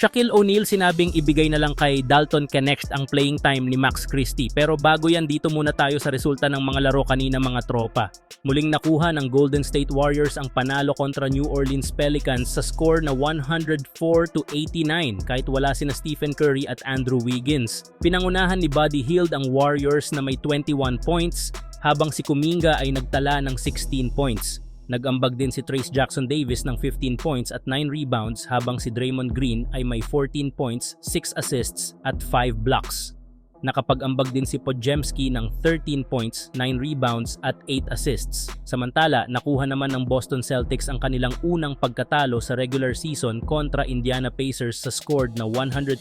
Shaquille O'Neal sinabing ibigay na lang kay Dalton Knecht ang playing time ni Max Christie pero bago yan dito muna tayo sa resulta ng mga laro kanina mga tropa. Muling nakuha ng Golden State Warriors ang panalo kontra New Orleans Pelicans sa score na 104 to 89 kahit wala sina Stephen Curry at Andrew Wiggins. Pinangunahan ni Buddy Hield ang Warriors na may 21 points habang si Kuminga ay nagtala ng 16 points. Nag-ambag din si Trace Jackson Davis ng 15 points at 9 rebounds habang si Draymond Green ay may 14 points, 6 assists at 5 blocks. Nakapag-ambag din si Podziemski ng 13 points, 9 rebounds at 8 assists. Samantala, nakuha naman ng Boston Celtics ang kanilang unang pagkatalo sa regular season kontra Indiana Pacers sa scored na 135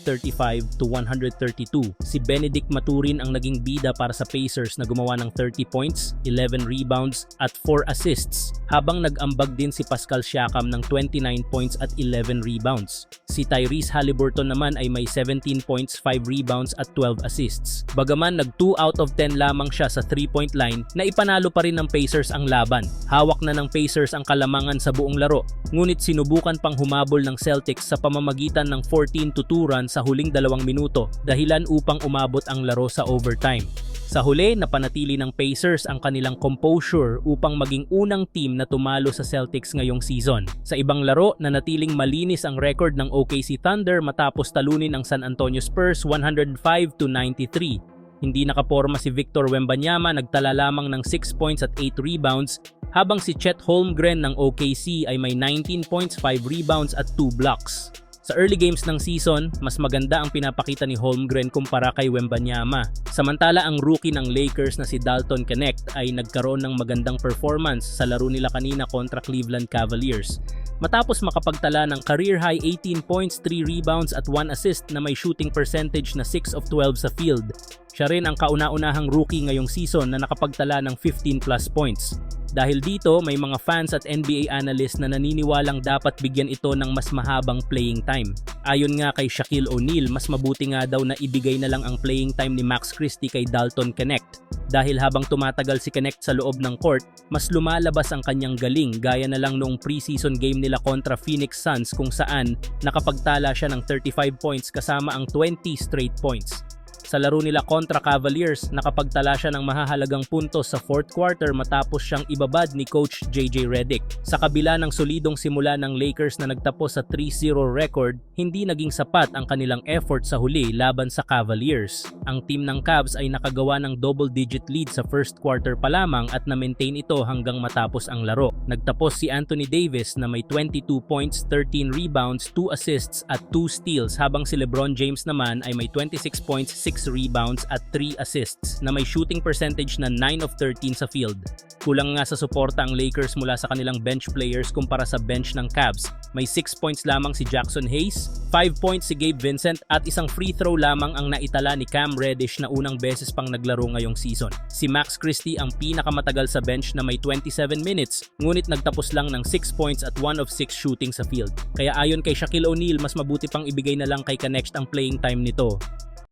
to 132. Si Benedict Maturin ang naging bida para sa Pacers na gumawa ng 30 points, 11 rebounds at 4 assists, habang nag-ambag din si Pascal Siakam ng 29 points at 11 rebounds. Si Tyrese Halliburton naman ay may 17 points, 5 rebounds at 12 assists. Bagaman nag 2 out of 10 lamang siya sa 3-point line, na ipanalo pa rin ng Pacers ang laban. Hawak na ng Pacers ang kalamangan sa buong laro, ngunit sinubukan pang humabol ng Celtics sa pamamagitan ng 14 to 2 run sa huling dalawang minuto, dahilan upang umabot ang laro sa overtime. Sa huli, napanatili ng Pacers ang kanilang composure upang maging unang team na tumalo sa Celtics ngayong season. Sa ibang laro, nanatiling malinis ang record ng OKC Thunder matapos talunin ang San Antonio Spurs 105 to 93. Hindi nakaporma si Victor Wembanyama nagtala lamang ng 6 points at 8 rebounds habang si Chet Holmgren ng OKC ay may 19 points, 5 rebounds at 2 blocks. Sa early games ng season, mas maganda ang pinapakita ni Holmgren kumpara kay Wembanyama. Samantala ang rookie ng Lakers na si Dalton Knecht ay nagkaroon ng magandang performance sa laro nila kanina kontra Cleveland Cavaliers. Matapos makapagtala ng career-high 18 points, 3 rebounds at 1 assist na may shooting percentage na 6 of 12 sa field. Siya rin ang kauna-unahang rookie ngayong season na nakapagtala ng 15 plus points. Dahil dito, may mga fans at NBA analysts na naniniwalang dapat bigyan ito ng mas mahabang playing time. Ayon nga kay Shaquille O'Neal, mas mabuti nga daw na ibigay na lang ang playing time ni Max Christie kay Dalton Knecht. Dahil habang tumatagal si Knecht sa loob ng court, mas lumalabas ang kanyang galing gaya na lang noong preseason game nila kontra Phoenix Suns kung saan nakapagtala siya ng 35 points kasama ang 20 straight points. Sa laro nila kontra Cavaliers, nakapagtala siya ng mahahalagang puntos sa fourth quarter matapos siyang ibabad ni Coach JJ Redick. Sa kabila ng solidong simula ng Lakers na nagtapos sa 3-0 record, hindi naging sapat ang kanilang effort sa huli laban sa Cavaliers. Ang team ng Cavs ay nakagawa ng double-digit lead sa first quarter pa lamang at na-maintain ito hanggang matapos ang laro. Nagtapos si Anthony Davis na may 22 points, 13 rebounds, 2 assists at 2 steals habang si LeBron James naman ay may 26 points, 6 rebounds at 3 assists na may shooting percentage na 9 of 13 sa field. Kulang nga sa suporta ang Lakers mula sa kanilang bench players kumpara sa bench ng Cavs. May 6 points lamang si Jackson Hayes, 5 points si Gabe Vincent at isang free throw lamang ang naitala ni Cam Reddish na unang beses pang naglaro ngayong season. Si Max Christie ang pinakamatagal sa bench na may 27 minutes ngunit nagtapos lang ng 6 points at 1 of 6 shooting sa field. Kaya ayon kay Shaquille O'Neal mas mabuti pang ibigay na lang kay Kanext ang playing time nito.